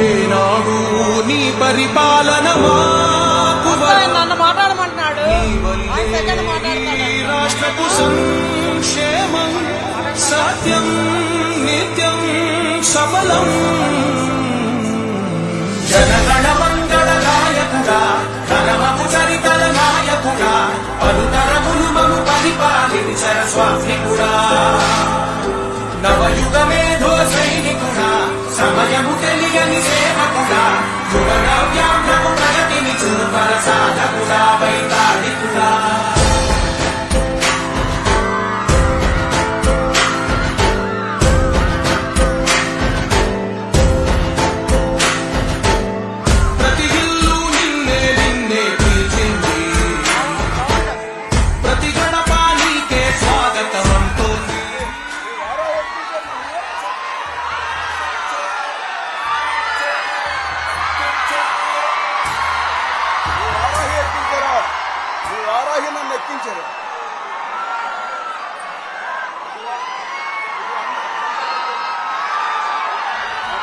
ఏనాడు నీ పరిపాలన నన్ను మాట్లాడమంటున్నాడు రాష్ట్రపు సంక్షేమం సత్యం నిత్యం సఫలం జనగణ మంగళ నాయకుడా ధనమపు చరితల నాయకుడా పలు పరిపాలించర స్వామికుడా ప్రయత్నించారు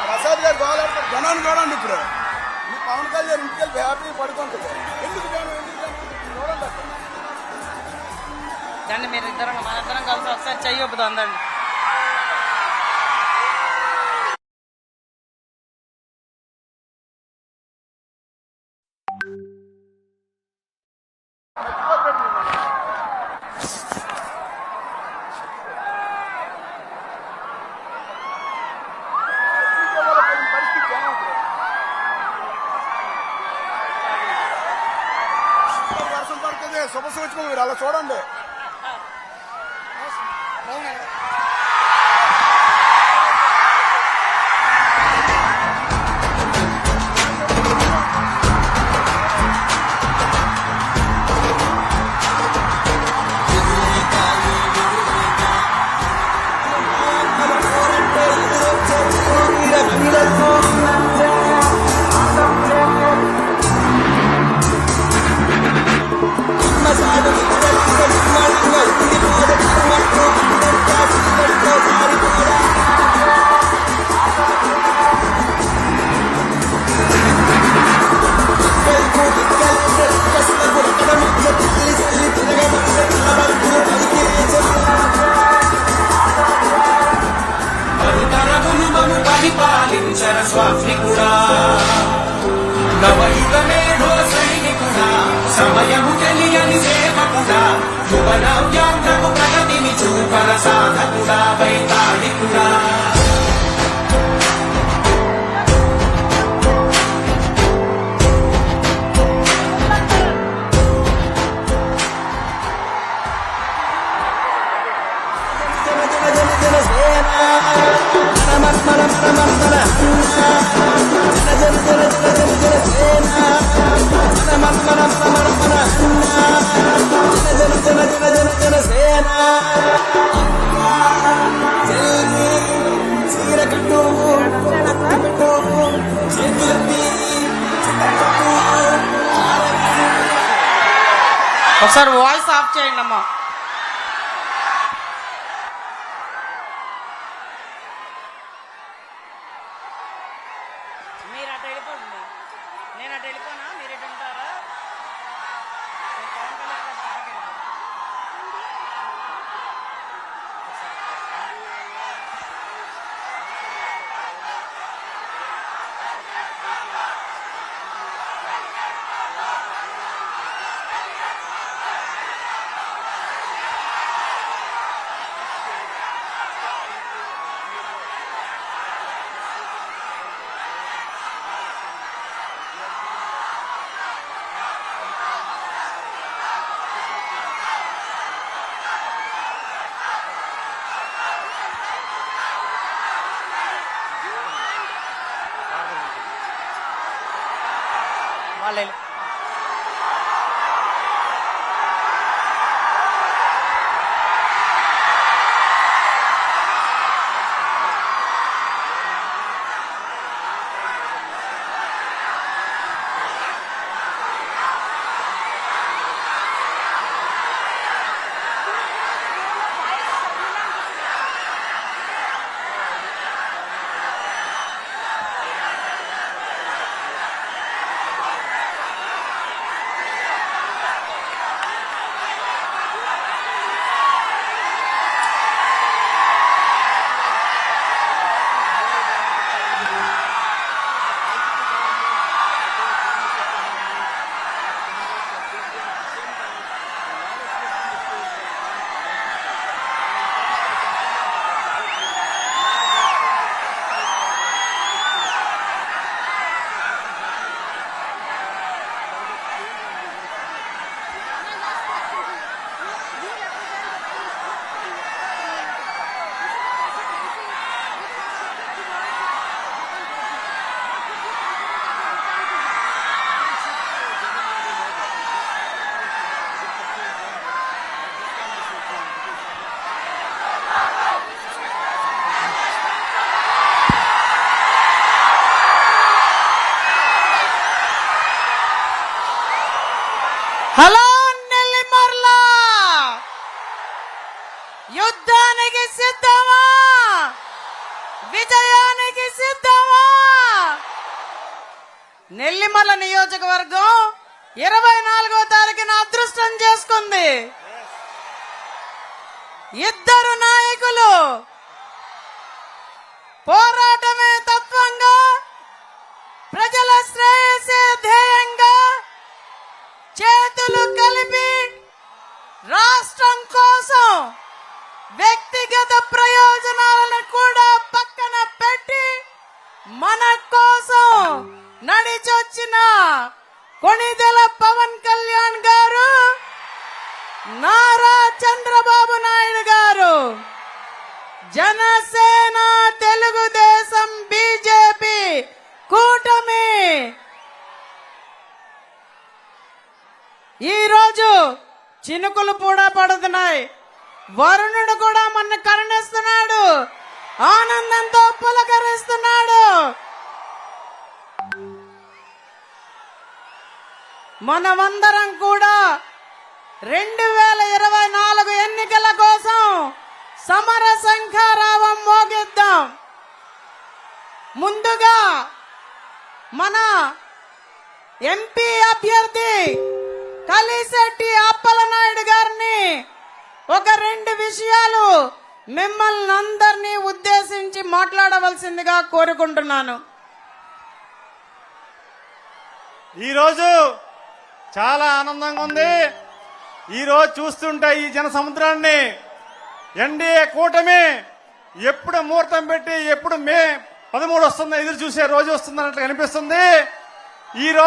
ప్రసాద్ గారు గోలాడతారు జనాన్ని చూడండి ఇప్పుడు. మీ పవన్ కళ్యాణ్ ఇంటికి వెళ్ళి హ్యాపీ పడుకుంటుంది. ఎందుకు జనం ఎందుకు చూడండి మీరు ఇద్దరం మన ఇద్దరం కలిసి ఒకసారి చెయ్యొద్దు అందండి శుభసూచకులు మీరు అలా చూడండి. స్వామికుడా నవయుగ మేధో సైనికుడా సమయము తెలియని సేవకుడా యువ నవ్యాంధ్రపు ప్రగతిని చూపర సాధకుడా వైతాళికుడా. ఒకసారి వాయిస్ ఆఫ్ చేయండి అమ్మా Aleluya. హలో నెల్లిమర్ల యుద్ధానికి సిద్ధమా? విజయానికి సిద్ధమా? నెల్లిమల నియోజకవర్గం ఇరవై నాలుగో తారీఖున అదృష్టం చేసుకుంది. ఇద్దరు నాయకులు పోరాటమే తత్వంగా ప్రజల శ్రేయసే ధ్యేయంగా చేతులు కలిపి రాష్ట్రం కోసం వ్యక్తిగత ప్రయోజనాలను కూడా పక్కన పెట్టి మన కోసం నడిచొచ్చిన కొణిదెల పవన్ కళ్యాణ్ గారు నారా చంద్రబాబు నాయుడు గారు జన చినుకులు కూడా పడుతున్నాయి. వరుణుడు కూడా మన కరుణిస్తున్నాడు. ఆనందంతో పులకరిస్తున్నాడు. మనమందరం కూడా రెండు వేల ఇరవై నాలుగు ఎన్నికల కోసం సమర శంఖారావం మోగిద్దాం. ముందుగా మన ఎంపీ అభ్యర్థి కలిశెట్టి అప్పలనాయుడు గారిని ఒక రెండు విషయాలు మిమ్మల్ని అందరినీ ఉద్దేశించి మాట్లాడవలసిందిగా కోరుకుంటున్నాను. ఈరోజు చాలా ఆనందంగా ఉంది. ఈరోజు చూస్తుంటే ఈ జన సముద్రాన్ని ఎన్డీఏ కూటమి ఎప్పుడు ముహూర్తం పెట్టి ఎప్పుడు మే పదమూడు వస్తుందో ఎదురు చూసే రోజు వస్తుందన్నట్లు కనిపిస్తుంది ఈ రోజు